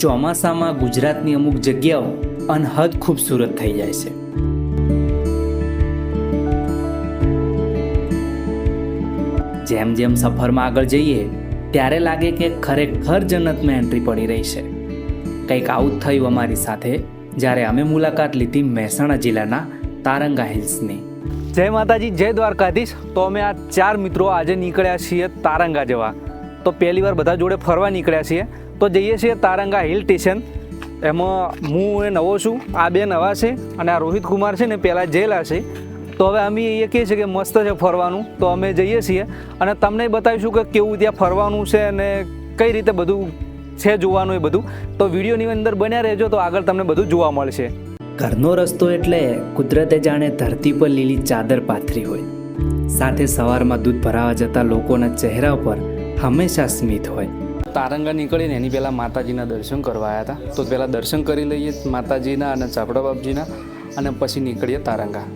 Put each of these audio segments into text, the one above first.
ચોમાસામાં ગુજરાતની અમુક જગ્યાઓ અનહદ ખૂબસૂરત થઈ જાય છે. જેમ જેમ સફરમાં આગળ જઈએ, ત્યારે લાગે કે ખરેખર જન્નતમાં એન્ટ્રી પડી રહી છે. કંઈક આવું થયું અમારી સાથે, જ્યારે અમે મુલાકાત લીધી મહેસાણા જિલ્લાના તારંગા હિલ્સની. જય માતાજી, જય દ્વારકાધીશ. તો અમે આ ચાર મિત્રો આજે નીકળ્યા છીએ તારંગા જવા. તો પહેલી વાર બધા જોડે ફરવા નીકળ્યા છીએ. તો જઈએ છીએ તારંગા હિલ સ્ટેશન. એમાં હું એ નવો છું, આ બે નવા છે અને આ રોહિત કુમાર છે ને પહેલાં જેલા છે. તો હવે અમે એ કહીએ છીએ કે મસ્ત છે ફરવાનું. તો અમે જઈએ છીએ અને તમને બતાવીશું કે કેવું ત્યાં ફરવાનું છે અને કઈ રીતે બધું છે જોવાનું એ બધું. તો વિડીયોની અંદર બન્યા રહેજો, તો આગળ તમને બધું જોવા મળશે. ઘરનો રસ્તો એટલે કુદરતે જાણે ધરતી પર લીલી ચાદર પાથરી હોય. સાથે સવારમાં દૂધ ભરાવા જતા લોકોના ચહેરા પર હંમેશા સ્મિત હોય. તારંગા નીકળીને એની પહેલાં માતાજીના દર્શન કરવા આવ્યા હતા. તો પહેલાં દર્શન કરી લઈએ માતાજીના અને ચાપડા બાપજીના અને પછી નીકળીએ તારંગા.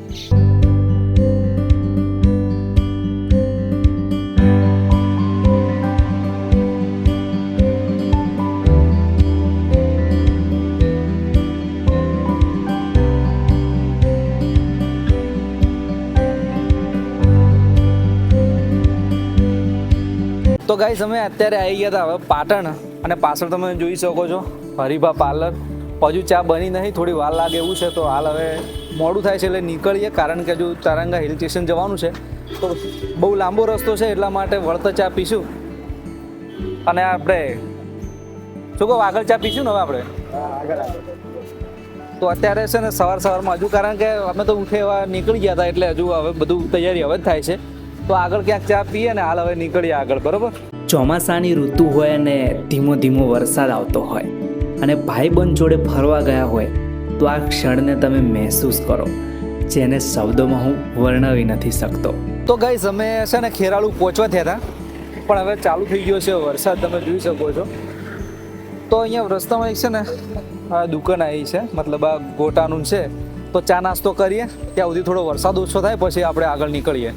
તો ગાઈસ અમે અત્યારે આવી ગયા હતા હવે પાટણ અને પાછળ તમે જોઈ શકો છો, હરિભા પાર્લર હજુ ચા બની નહીં, થોડી વાર લાગે એવું છે, તો હાલ હવે મોડું થાય છે એટલે નીકળીએ, કારણ કે હજુ તારંગા હિલ સ્ટેશન જવાનું છે. તો બહુ લાંબો રસ્તો છે, એટલા માટે વળતર ચા પીશું. અને આપણે શું કહો, આગળ ચા પીશું ને હવે આપણે? તો અત્યારે છે ને સવાર સવારમાં હજુ, કારણ કે અમે તો ઉઠે એવા નીકળી ગયા હતા એટલે હજુ હવે બધું તૈયારી હવે જ થાય છે. તો આગળ ક્યાંક ચા પીએ ને હાલ હવે નીકળીએ આગળ બરોબર? ચોમાસાની ઋતુ હોય અને ધીમો ધીમો વરસાદ આવતો હોય અને ભાઈબંધ જોડે ફરવા ગયા હોય તો આ ક્ષણને તમે મહેસૂસ કરો જેને શબ્દોમાં હું વર્ણવી નથી શકતો. તો ગઈ અમે છે ને ખેરાળુ પહોંચવા થયા હતા પણ હવે ચાલુ થઈ ગયો છે વરસાદ તમે જોઈ શકો છો. તો અહીંયા રસ્તામાં એક છે ને આ દુકાન આવી છે મતલબ આ ગોટાનું છે તો ચા નાસ્તો કરીએ ત્યાં સુધી થોડો વરસાદ ઓછો થાય પછી આપણે આગળ નીકળીએ.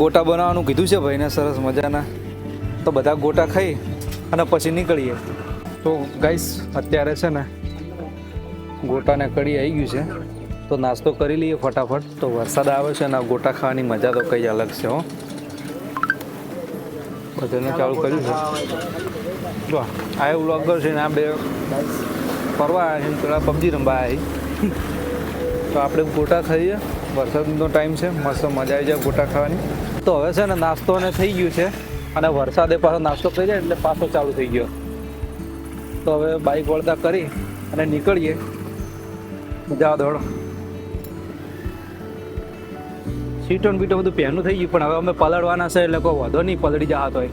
ગોટા બનાવવાનું કીધું છે ભાઈને, સરસ મજાના. તો બધા ગોટા ખાઈ અને પછી નીકળીએ. તો ગાઈસ અત્યારે છે ને ગોટાને કડી આવી ગયું છે. તો નાસ્તો કરી લઈએ ફટાફટ. તો વરસાદ આવે છે અને ગોટા ખાવાની મજા તો કંઈ અલગ છે હો. બધાને ચાલુ કર્યું છે. જો, આ એવું વ્લોગર છે ને, આ બે ફરવા આવ્યા છે પેલા પબજી રમવા આવી તો આપણે ગોટા ખાઈએ. વરસાદનો ટાઈમ છે, મસ્ત મજા આવી જાય ગોટા ખાવાની. તો હવે છે ને નાસ્તો ને થઈ ગયું છે, અને વરસાદે પાછો નાસ્તો કરી જાય એટલે પાછો ચાલુ થઈ ગયો. તો હવે બાઇક વળતા કરી અને નીકળીએ. મજા દોડો સીટોન બીટો બધું પહેનું થઈ ગયું, પણ હવે અમે પલળવાના છે એટલે કોઈ વધો નહીં, પલળી જાત હોય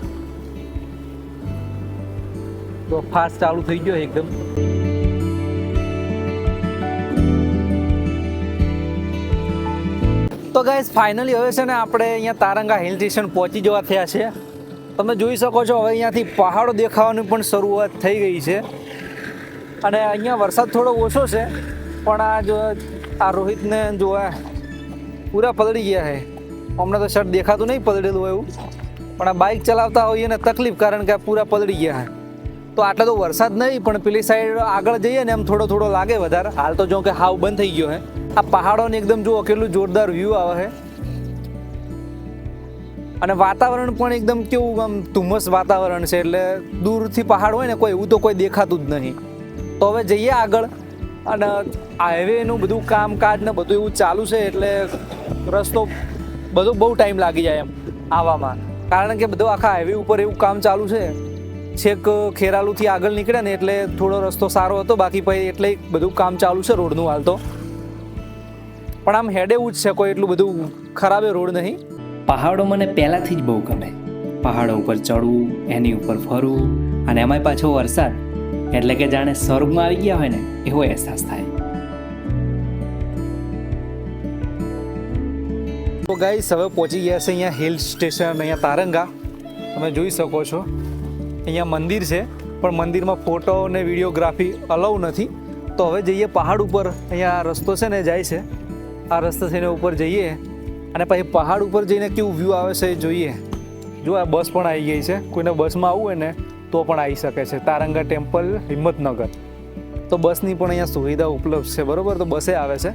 તો ફાસ્ટ ચાલુ થઈ ગયો એકદમ. તો ગાઈઝ ફાઇનલી હવે છે ને આપણે અહીંયા તારંગા હિલ સ્ટેશન પહોંચી જવા થયા છે. તમે જોઈ શકો છો, હવે અહીંયાથી પહાડો દેખાવાની પણ શરૂઆત થઈ ગઈ છે. અને અહીંયા વરસાદ થોડો ઓછો છે, પણ આ જો, આ રોહિતને જો પૂરા પલળી ગયા છે. હમણાં તો શર્ટ દેખાતું નહીં પલળેલું એવું. પણ આ બાઇક ચલાવતા હોઈએ ને તકલીફ, કારણ કે પૂરા પલળી ગયા છે. તો આટલો તો વરસાદ નહીં, પણ પેલી સાઈડ આગળ જઈએ ને એમ થોડો થોડો લાગે વધારે. હાલ તો જો કે હાવ બંધ થઈ ગયો હે. આ પહાડોને એકદમ જુઓ કેટલું જોરદાર વ્યૂ આવે છે અને વાતાવરણ પણ એકદમ કેવું આમ ધુમ્મસ વાતાવરણ છે, એટલે દૂરથી પહાડ હોય ને કોઈ, એવું તો કોઈ દેખાતું જ નહીં. તો હવે જઈએ આગળ. અને હાઈવેનું બધું કામકાજ ને બધું એવું ચાલુ છે, એટલે રસ્તો બધો બહુ ટાઈમ લાગી જાય એમ આવવામાં કારણ કે બધો આખા હાઈવે ઉપર એવું કામ ચાલુ છે. છેક ખેરાલુથી આગળ નીકળ્યા ને એટલે થોડો રસ્તો સારો હતો બાકી પછી એટલે બધું કામ ચાલુ છે રોડનું હાલ તો. પણ આમ હેડે એવું જ છે કોઈ એટલું બધું ખરાબ રોડ નહીં. પહાડો મને પહેલાંથી જ બહુ ગમે. પહાડો ઉપર ચડવું એની ઉપર ફરવું અને એમાંય પાછો વરસાદ. એટલે કે જાણે સ્વર્ગમાં આવી ગયા હોય ને એવો અહેસાસ થાય. તો ગાઈસ હવે પહોંચી ગયા છે અહીંયા હિલ સ્ટેશન અહીંયા તારંગા. તમે જોઈ શકો છો. અહીંયા મંદિર છે, પણ મંદિરમાં ફોટો અને વિડીયોગ્રાફી અલાઉ નથી. તો હવે જઈએ પહાડ ઉપર. અહીંયા રસ્તો છે ને જાય છે. આ રસ્તો થઈને ઉપર જઈએ. અને પછી પહાડ ઉપર જઈને કેવું વ્યૂ આવે છે એ જોઈએ. જો આ બસ પણ આવી ગઈ છે. કોઈને બસમાં આવવું હોય ને, તો પણ આવી શકે છે. તારંગા ટેમ્પલ હિંમતનગર. તો બસની પણ અહીંયા સુવિધા ઉપલબ્ધ છે. બરાબર? તો બસે આવે છે.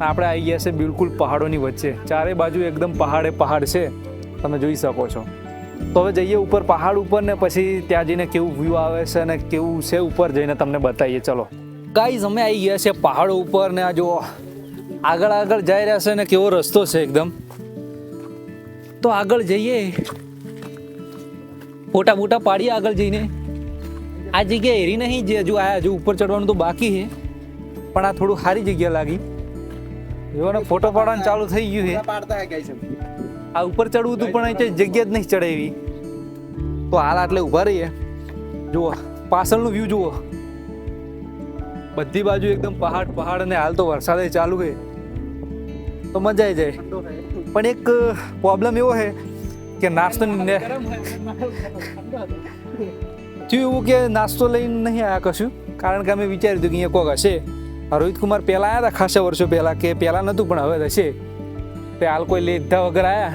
આપણે આવી ગયા છે બિલકુલ પહાડોની વચ્ચે. ચારે બાજુ એકદમ પહાડે પહાડ છે. તમે જોઈ શકો છો. તો હવે જઈએ ઉપર પહાડ ઉપર ને પછી ત્યાં જઈને કેવું વ્યૂ આવે છે અને કેવું છે ઉપર જઈને તમને બતાવીએ. ચલો. ગાઈઝ અમે આવી ગયા છે પહાડો ઉપર ને આ જો આગળ આગળ જઈ રહ્યા છે ને કેવો રસ્તો છે એકદમ. તો આગળ જઈએ. ફોટા મોટા પાડીએ આગળ જઈને. આ જગ્યા એરી નહીં જે હજુ આ હજુ ઉપર ચડવાનું તો બાકી છે. પણ આ થોડું સારી જગ્યા લાગી. જોવાનો ફોટો પાડવાનું ચાલુ થઈ ગયું છે. આ ઉપર ચડવું હતું, પણ અહીં જગ્યા જ નહીં ચડાવી. તો હાલ આટલે ઊભા રહીએ. જુઓ, પાછળનું વ્યૂ જુઓ. બધી બાજુ એકદમ પહાડ પહાડ અને હાલ તો વરસાદ ચાલુ છે. તો મજા આવી જાય. પણ એક પ્રોબ્લેમ એવો છે કે નાસ્તો થયું એવું કે નાસ્તો લઈને નહીં આવ્યા કશું? કારણ કે અમે વિચાર્યું હતું કે અહીંયા કોક હશે. રોહિત કુમાર પહેલાં આવ્યા હતા ખાસા વર્ષો પહેલાં, કે પહેલાં નહોતું, પણ હવે હશે. તે હાલ કોઈ લીધા વગર આવ્યા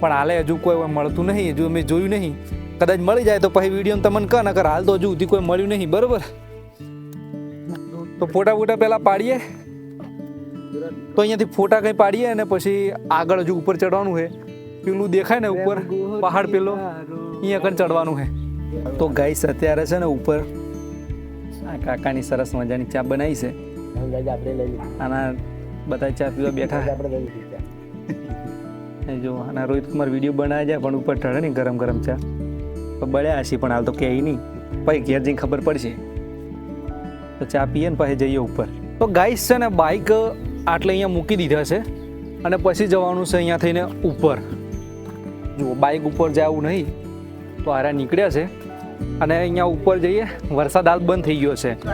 પણ હાલે હજુ કોઈ મળતું નહીં હજુ અમે જોયું નહીં. કદાચ મળી જાય તો પછી વીડિયો તમને કહે નકર હાલ તો હજુ સુધી કોઈ મળ્યું નહીં બરોબર? તો ફોટા ફોટા પહેલાં પાડીએ. તો અહીંયાથી ફોટા કંઈ પાડીએ અને પછી આગળ હજુ ઉપર ચડવાનું છે. પેલું દેખાય ને ઉપર પહાડ પેલો અહીંયા કણ ચડવાનું છે. તો ગાઈસ અત્યારે છે ને ઉપર આ કાકાની સરસ મજાની ચા બનાવી છે. આના બધા ચા પીવા બેઠા જો, અને રોહિત કુમાર વીડિયો બનાવે જાય પણ ઉપર ઠરે ને ગરમ ગરમ ચા. બળ્યા હશે પણ હાલ તો કહે નહીં. પછી ઘેર જઈને ખબર પડશે. તો ચા પીએ ને પછી જઈએ ઉપર. તો ગાઈસ છે ને બાઇક આટલે અહીંયા મૂકી દીધા છે. અને પછી જવાનું છે અહીંયા થઈને ઉપર. જુઓ બાઇક ઉપર જવું નહીં. તો આરા નીકળ્યા છે. અને અહીંયા ઉપર જઈએ, વરસાદ હાલ બંધ થઈ ગયો છે.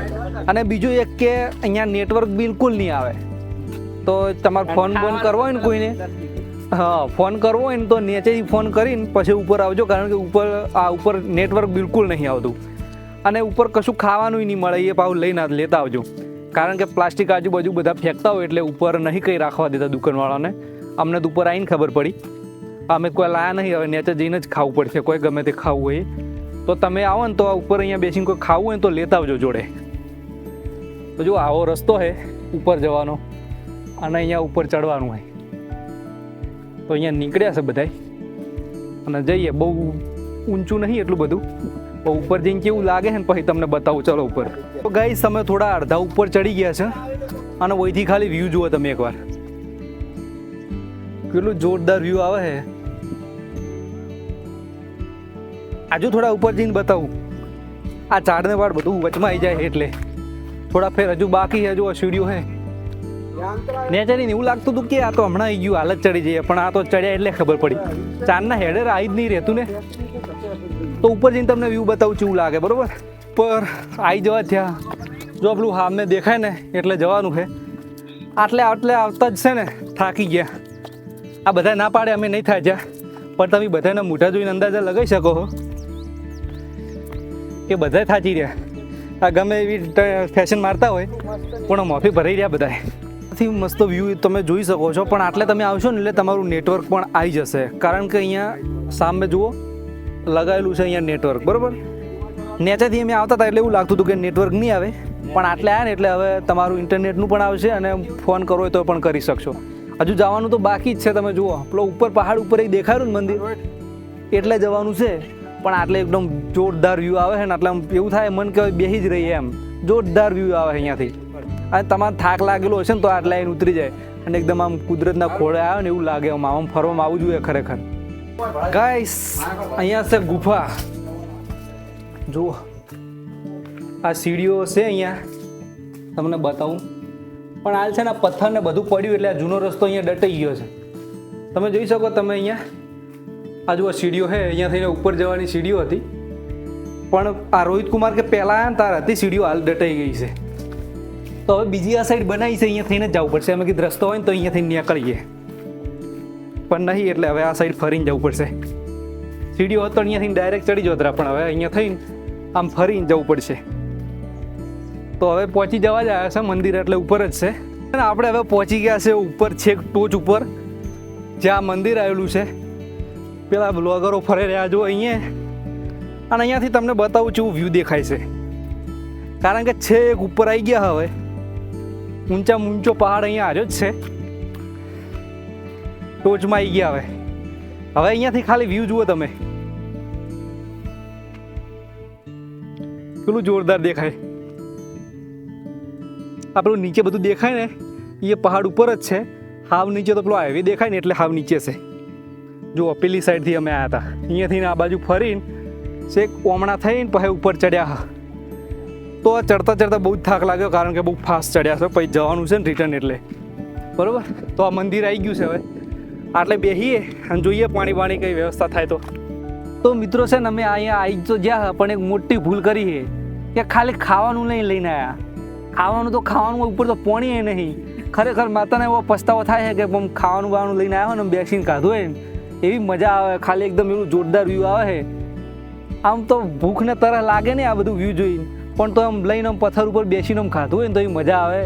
અને બીજું એક કે અહીંયા નેટવર્ક બિલકુલ નહીં આવે. તો તમારે ફોન બોન કરવો હોય ને કોઈને? હા, ફોન કરવો હોય ને તો નીચેથી ફોન કરીને પછી ઉપર આવજો, કારણ કે ઉપર, આ ઉપર નેટવર્ક બિલકુલ નહીં આવતું. અને ઉપર કશું ખાવાનું નહીં મળે, એ પાછું લઈને લેતા આવજો. કારણ કે પ્લાસ્ટિક આજુબાજુ બધા ફેંકતા હોય એટલે ઉપર નહીં કંઈ રાખવા દેતા દુકાનવાળાને. અમને તો ઉપર આવીને ખબર પડી. અમે કોઈ લાયા નહીં, હવે નીચે જઈને જ ખાવું પડશે, કોઈ ગમે તે ખાવું હોય. તો તમે આવો ને તો ઉપર અહીંયા બેસીને કોઈ ખાવું હોય તો લેતા આવજો જોડે. તો જો આવો રસ્તો છે ઉપર જવાનો. અને અહીંયા ઉપર ચડવાનું હોય તો અહીંયા નીકળ્યા છે બધાય. અને જઈએ, બહુ ઊંચું નહીં એટલું બધું. ઉપર જઈને કેવું લાગે છે ને પછી તમને બતાવું. ચલો ઉપર. તો ગાઈસ તમે થોડા અડધા ઉપર ચડી ગયા છે અને વહીથી ખાલી વ્યૂ જુઓ તમે એકવાર. કેટલું જોરદાર વ્યૂ આવે છે. આજુ થોડા ઉપર જઈને બતાવું. આ ઝાડને વાળ બધું વચમાં આવી જાય એટલે. થોડા ફેર હજુ બાકી હજુ આ સીડીઓ છે. નેચરની એવું લાગતું હતું કે આ તો હમણાં આવી ગયું હાલત ચડી જઈએ. પણ આ તો ચડ્યા એટલે ખબર પડી. ચાંદના હેડર આવી જ નહીં રહેતું ને. તો ઉપર જઈને તમને વ્યૂ બતાવું છું એવું લાગે, બરાબર? પર આવી જવા થયા. જો આપણું સામે દેખાય ને, એટલે જવાનું છે. આટલે આટલે આવતા જ છે ને, થાકી ગયા. આ બધા ના પાડે, અમે નહીં થાય જ્યાં. પણ તમે બધાના મોઢા જોઈને અંદાજા લગાવી શકો છો કે બધા થાચી રહ્યા. આ ગમે એવી ફેશન મારતા હોય, પણ મોફી ભરાઈ રહ્યા બધા થી મસ્ત વ્યૂ તમે જોઈ શકો છો. પણ આટલે તમે આવશો ને એટલે તમારું નેટવર્ક પણ આવી જશે. કારણ કે અહીંયા સામે જુઓ લગાવેલું છે અહીંયા નેટવર્ક બરાબર? નેચાથી અમે આવતા હતા એટલે એવું લાગતું હતું કે નેટવર્ક નહીં આવે. પણ આટલે આવ્યા ને એટલે હવે તમારું ઇન્ટરનેટનું પણ આવશે અને ફોન હોય તો પણ કરી શકશો. હજુ જવાનું તો બાકી જ છે, તમે જુઓ. પેલો ઉપર પહાડ ઉપર એક દેખાયું ને મંદિર? એટલે જવાનું છે. પણ આટલે એકદમ જોરદાર વ્યૂ આવે છે ને આટલે એવું થાય, મન કે બેસી જ રહીએ એમ. જોરદાર વ્યૂ આવે અહીંયાથી. અને તમારે થાક લાગેલો હશે ને તો આટલા એને ઉતરી જાય. અને એકદમ આમ કુદરતના ખોળે આવે ને એવું લાગે. આમ આમ ફરવામાં આવવું જોઈએ ખરેખર. ગાઈસ અહીંયા છે ગુફા. જુઓ. આ સીડીઓ છે અહીંયા. તમને બતાવું. પણ હાલ છે ને પથ્થર ને બધું પડ્યું એટલે આ જૂનો રસ્તો અહીંયા ડટાઈ ગયો છે. તમે જોઈ શકો તમે અહીંયા. આ સીડીઓ છે અહીંયા થઈને ઉપર જવાની સીડીઓ હતી. પણ આ રોહિત કુમાર કે પહેલાં તાર હતી, સીડીઓ હાલ ડટાઈ ગઈ છે. તો હવે બીજી આ સાઈડ બનાવી છે, અહીંયા થઈને જવું પડશે. અમે કીધું રસ્તો હોય ને તો અહીંયા થઈને નીકળીએ. પણ નહીં, એટલે હવે આ સાઈડ ફરીને જવું પડશે. સીડીઓ હતો અહીંયાથી ડાયરેક્ટ ચડી જતા પણ હવે અહીંયા થઈને આમ ફરીને જવું પડશે. તો હવે પહોંચી જવા જ આવ્યા છે, મંદિર એટલે ઉપર જ છે. અને આપણે હવે પહોંચી ગયા છે, ઉપર છેક ટોચ ઉપર. જ્યાં મંદિર આવેલું છે. પેલા બ્લોગરો ફરે રહ્યા જો અહીંયા. અને અહીંયાથી તમને બતાવું છું વ્યૂ દેખાય છે. કારણ કે છેક ઉપર આવી ગયા હવે. ઊંચા ઊંચો પહાડ અહીંયા આવ્યો જ છે. ટોચમાં આવી ગયા હવે. હવે અહીંયાથી ખાલી વ્યૂ જુઓ તમે. કેટલું જોરદાર દેખાય. આપણું નીચે બધું દેખાય ને, એ પહાડ ઉપર જ છે. હાવ નીચે તો પેલો હાઈવે દેખાય ને એટલે હાવ નીચે છે. જો, પેલી સાઈડથી અમે આવ્યા હતા. અહીંયાથી આ બાજુ ફરીને છેક ઓમણા થઈને પછી ઉપર ચડ્યા હા. તો ચડતા ચડતા બહુ જ થાક લાગ્યો કારણ કે બહુ ફાસ્ટ ચડ્યા છે. પછી જવાનું છે ને રિટર્ન એટલે. બરાબર? તો આ મંદિર આવી ગયું છે હવે. આટલે બેસીએ અને જોઈએ પાણી પાણી કઈ વ્યવસ્થા થાય તો. તો મિત્રો છે ને, અમે અહીંયા આવી તો જ્યાં પણ એક મોટી ભૂલ કરી છે. કે ખાલી ખાવાનું નહીં લઈને આવ્યા ખાવાનું તો ખાવાનું ઉપર તો પોણી નહીં. ખરેખર માતાને એવો પસ્તાવો થાય છે કે આમ ખાવાનું બાવાનું લઈને આવ્યો ને બેસીને ખાધું ને. એવી મજા આવે, ખાલી એકદમ એવું જોરદાર વ્યૂ આવે છે. આમ તો ભૂખને ને લાગે ને આ બધું વ્યૂ જોઈને. પણ તો આમ લઈને આમ પથ્થર ઉપર બેસીને આમ ખાધું હોય ને તો એ મજા આવે.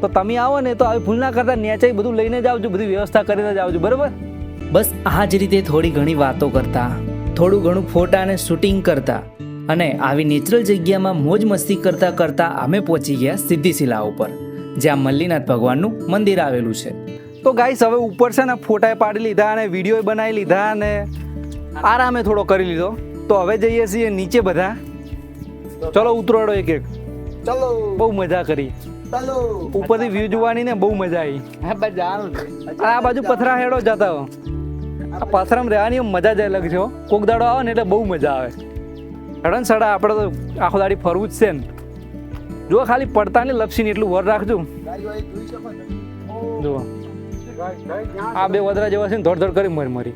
તો તમે આવો ને તો આવી ભૂલ ના કરતા નેચે બધું લઈને જ આવજો બધી વ્યવસ્થા કરીને જ આવજો બરાબર? બસ આ જ રીતે થોડી ઘણી વાતો કરતા થોડું ઘણું ફોટા અને શૂટિંગ કરતા અને આવી નેચરલ જગ્યામાં મોજ મસ્તી કરતા કરતા અમે પહોંચી ગયા સિદ્ધિશિલા ઉપર જ્યાં મલ્લીનાથ ભગવાનનું મંદિર આવેલું છે. તો ગાઈસ હવે ઉપર છે ને ફોટા પાડી લીધા અને વીડિયો બનાવી લીધા અને આરામે થોડો કરી લીધો. તો હવે જઈએ છીએ નીચે બધા. ચલો ઉતરાડો એક એક. ચલો. બહુ મજા કરી. ચલો. ઉપરથી વ્યૂ જોવાની ને બહુ મજા આવી. આ બાજુ પથરા હેડો જતા હો. આ પાથરામાં રહેવાની મજા જ અલગ છે કોક દાડો આવે ને એટલે બહુ મજા આવે. હેડન સડા આપણે તો આખો દાડી ફરવું જ છે ને. જો ખાલી પડતા ને લપસીને એટલું વર રાખજો. જુઓ. આ બે વધરા જેવા છે ને ધોડ ધોડ કરી મરી મરી.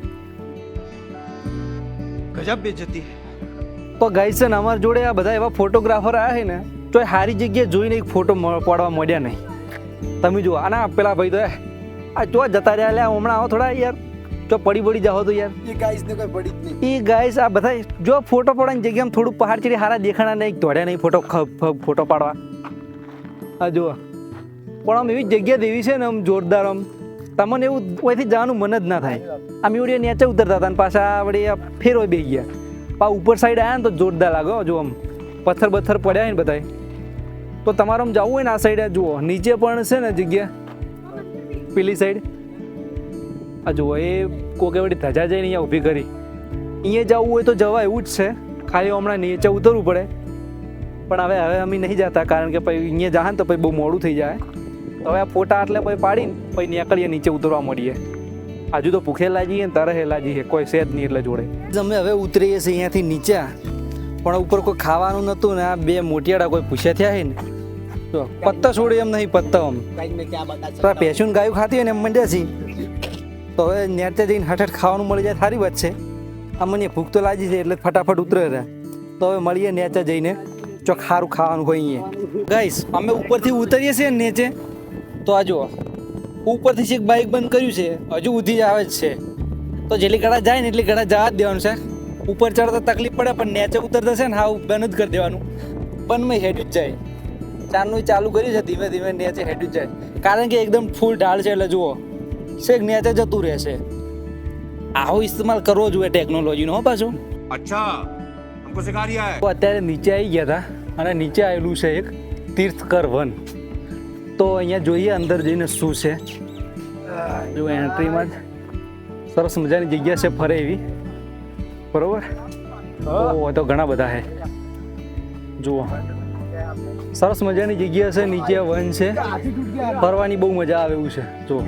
ગજબ બેજતી તો ગાઈસ છે ને અમારા જોડે આ બધા એવા ફોટોગ્રાફર આવ્યા છે ને તો એ સારી જગ્યાએ જોઈને એક ફોટો પાડવા મળ્યા નહીં. તમે જુઓ આના પેલા ભાઈ તો એ આ જો જતા રહ્યા લે હમણાં આવો થોડા યાર. જો પડી પડી જાઓ તો યાર. એ ગાઈસ ને કોઈ પડી જ નહીં. એ ગાઈસ આ બધા જો ફોટો પાડવાની જગ્યામાં થોડું પહાડ ચડી હારા દેખાણા નહીં દોડ્યા નહીં ફોટો ફોટો પાડવા. આ જુઓ. પણ આમ એવી જગ્યા દેવી છે ને આમ જોરદાર આમ. તમને એવું ઓયથી જવાનું મન જ ના થાય. આમ એવડી નીચે ઉતરતા હતા અને પાછા વળી ફેરો બે ગયા. પા ઉપર સાઈડ આવ્યા ને તો જોરદાર લાગે જો આમ પથ્થર બથ્થર પડ્યા ને બધાય. તો તમારે આમ જવું હોય ને આ સાઈડે જુઓ, નીચે પણ છે ને જગ્યા? પેલી સાઈડ આ જુઓ, એ કોકે વળી ધજા જઈને અહીંયા ઊભી કરી. અહીંયા જવું હોય તો જવા એવું જ છે. ખાલી હમણાં નીચે ઉતરવું પડે. પણ હવે હવે અમે નહીં જતા, કારણ કે પછી અહીંયા જાહે ને તો પછી બહુ મોડું થઈ જાય. તો હવે આ ફોટા આટલે પછી પાડીને પછી નીકળીએ, નીચે ઉતરવા મળીએ. હજુ તો ભૂખેલા જઈએ ને તરહેલા હેલા જઈએ કોઈ છે નહીં એટલે જોડે. અમે હવે ઉતરીએ છીએ અહીંયાથી નીચે. પણ ઉપર કોઈ ખાવાનું નહોતું ને આ બે મોટિયાળા કોઈ પૂછ્યા થયા છે ને? જો, પત્તા છોડે એમ નહીં, પત્તા આમ પેશુન ગાયું ખાતી હોય ને એમ મંડ્યા છે. તો હવે નેટે જઈને હઠ ખાવાનું મળી જાય, સારી વાત છે. આ મને ભૂખ તો લાગી છે એટલે ફટાફટ ઉતરે રહ્યા. તો હવે મળીએ નેચે જઈને. ચોક સારું ખાવાનું હોય અહીંયા. ગાઈસ, અમે ઉપરથી ઉતરીએ છીએ ને નીચે. તો આ જુઓ. ઉપરથી છેક બાઇક બંધ કર્યું છે. હજુ ઉધી જ આવે જ છે. તો જેટલી ઘડા જાય ને એટલી ઘડા જવા જ દેવાનું છે ઉપર ચડતા તકલીફ પડે પણ નીચે ઉતરતા છે ને હા બંધ જ કરી દેવાનું. બંધમાં હેડ્યું જ જાય. ચારનું ચાલુ કર્યું છે ધીમે ધીમે નીચે હેડ્યું જ જાય. કારણ કે એકદમ ફૂલ ઢાળ છે એટલે જુઓ. છેક નીચે જતું રહેશે. આવો ઇસ્તેમાલ કરવો જોઈએ ટેકનોલોજીનો હો પાછો. અચ્છા અત્યારે નીચે આવી ગયા હતા અને નીચે આવેલું છે એક તીર્થકર વન. તો અહીંયા જોઈએ અંદર જઈને શું છે. જો એન્ટ્રીમાં જ. સરસ મજાની જગ્યા છે ફરે એવી. બરોબર? ઓ તો ઘણા બધા છે. જુઓ. સરસ મજાની જગ્યા છે નીચે વન છે. ફરવાની બહુ મજા આવે એવું છે. જુઓ.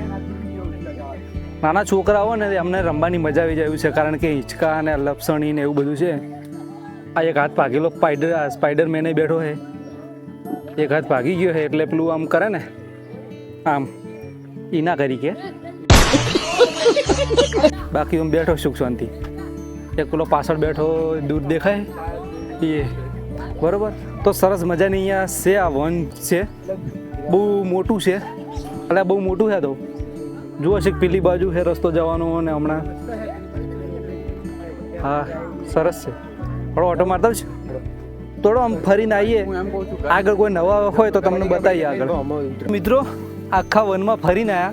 નાના છોકરાઓ ને એમને રમવાની મજા આવી જાય છે કારણ કે હિંચકા અને લપસણી ને એવું બધું છે. આ એક હાથ પાકેલો સ્પાઈડર આ સ્પાઈડર મેને બેઠો છે. એક હાથ ભાગી ગયો છે એટલે પેલું આમ કરે ને, આમ ઈના કરી કે. બાકી હું બેઠો સુખ શાંતિ. એક પેલો પાછળ બેઠો, દૂર દેખાય. એ બરોબર? તો સરસ મજાની અહીંયા છે આ વન છે. બહુ મોટું છે. એટલે બહુ મોટું છે તો. જુઓ છે પેલી બાજુ છે રસ્તો જવાનો અને હમણાં. હા, સરસ છે. થોડો ઓટો મારતા છે થોડો આમ ફરીને આવીએ આગળ કોઈ નવા હોય તો તમને બતાવીએ આગળ. મિત્રો આખા વનમાં ફરીને આવ્યા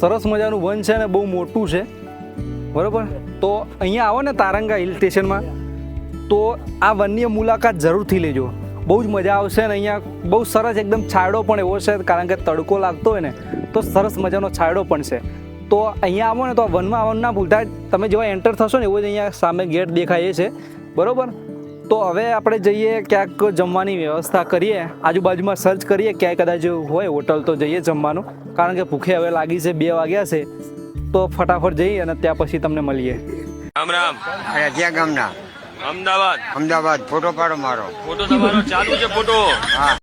સરસ મજાનું વન છે ને બહુ મોટું છે. બરોબર? તો અહીંયા આવો ને તારંગા હિલ સ્ટેશનમાં તો આ વનની મુલાકાત જરૂરથી લેજો. બહુ જ મજા આવશે અને અહીંયા. બહુ સરસ એકદમ છાંયડો પણ એવો છે કારણ કે તડકો લાગતો હોય ને તો સરસ મજાનો છાંયડો પણ છે. તો અહીંયા આવો ને તો આ વનમાં આવવાનું ના ભૂલતા. તમે જેવા એન્ટર થશો ને એવો જ અહીંયા સામે ગેટ દેખાય છે. બરોબર? તો હવે આપણે જઈએ ક્યાંક જમવાની વ્યવસ્થા કરીએ. આજુબાજુમાં સર્ચ કરીએ ક્યાંય કદાચ હોય હોટલ તો જઈએ જમવાનું. કારણ કે ભૂખે હવે લાગી છે બે વાગ્યા છે. તો ફટાફટ જઈએ અને ત્યાં પછી તમને મળીએ. રામ રામ. ક્યાં ગામના? અમદાવાદ. અમદાવાદ ફોટો પાડો મારો. ફોટો તમારો ચાલુ છે ફોટો. હા.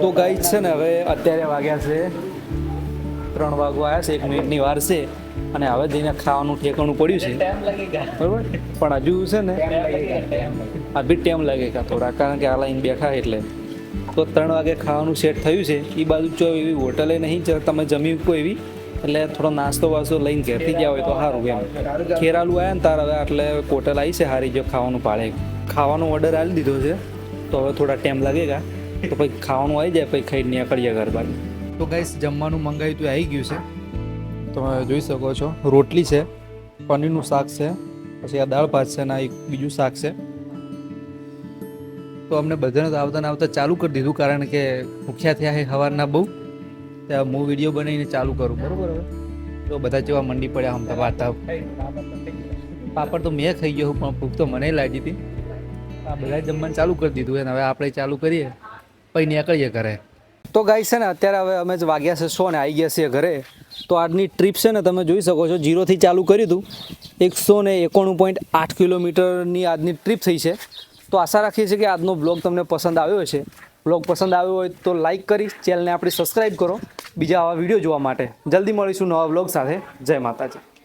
તો ગાઈડ છે ને હવે અત્યારે વાગ્યા છે. ત્રણ વાગવા આવ્યા છે એક મિનિટની વાર છે. અને હવે જઈને ખાવાનું ઠેકાણું પડ્યું છે. બરોબર? પણ હજુ છે ને? આ ટેમ ટાઈમ લાગે કા થોડા કારણ કે આ લાઈન બેઠા એટલે. તો ત્રણ વાગે ખાવાનું સેટ થયું છે. એ બાજુ જો એવી હોટલે નહીં જ તમે જમી કોઈ એવી. એટલે થોડો નાસ્તો વાસ્તો લઈને ઘેરથી ગયા હોય તો સારું એમ. ખેરાલું આવ્યા ને તાર હવે એટલે હોટલ આવી છે હારી જો ખાવાનું પાડે. ખાવાનો ઓર્ડર આપી દીધો છે. તો હવે થોડા ટાઈમ લાગેગા તો પછી ખાવાનું આવી જાય પછી ખાઈ નીકળીએ ઘર બાજુ તો ગાઈસ જમવાનું મંગાવ્યું તો આવી ગયું છે. તમે જોઈ શકો છો. રોટલી છે, પનીરનું શાક છે, પછી આ દાળ ભાત છે અને આ એક બીજું શાક છે. તો અમને બધાને તો આવતા ને આવતા ચાલુ કરી દીધું કારણ કે ભૂખ્યા થયા છે સવારના બહુ. ત્યાં હું વીડિયો બનાવીને ચાલુ કરું, બરાબર તો બધા જેવા મંડી પડ્યા હમતા વાર્તા. પાપડ તો મેં ખાઈ ગયો, પણ ભૂખ તો મને લાગી હતી. આ બધા જમવાનું ચાલુ કરી દીધું અને હવે આપણે ચાલુ કરીએ. પછી નીકળીએ ઘરે. તો ગાઈ છે ને, અત્યારે હવે અમે જ વાગ્યા છે સો ને આવી ગયા છીએ ઘરે. તો આજની ટ્રીપ છે ને, તમે જોઈ શકો છો જીરોથી ચાલુ કર્યું હતું એકસો ને એકોણું પોઈન્ટ આઠ કિલોમીટરની આજની ટ્રીપ થઈ છે. તો આશા રાખીએ છીએ કે આજનો બ્લોગ તમને પસંદ આવ્યો છે બ્લોગ પસંદ આવ્યો હોય તો લાઈક કરી ચેનલને આપણી સબસ્ક્રાઈબ કરો. બીજા આવા વીડિયો જોવા માટે. જલ્દી મળીશું નવા બ્લોગ સાથે. જય માતાજી.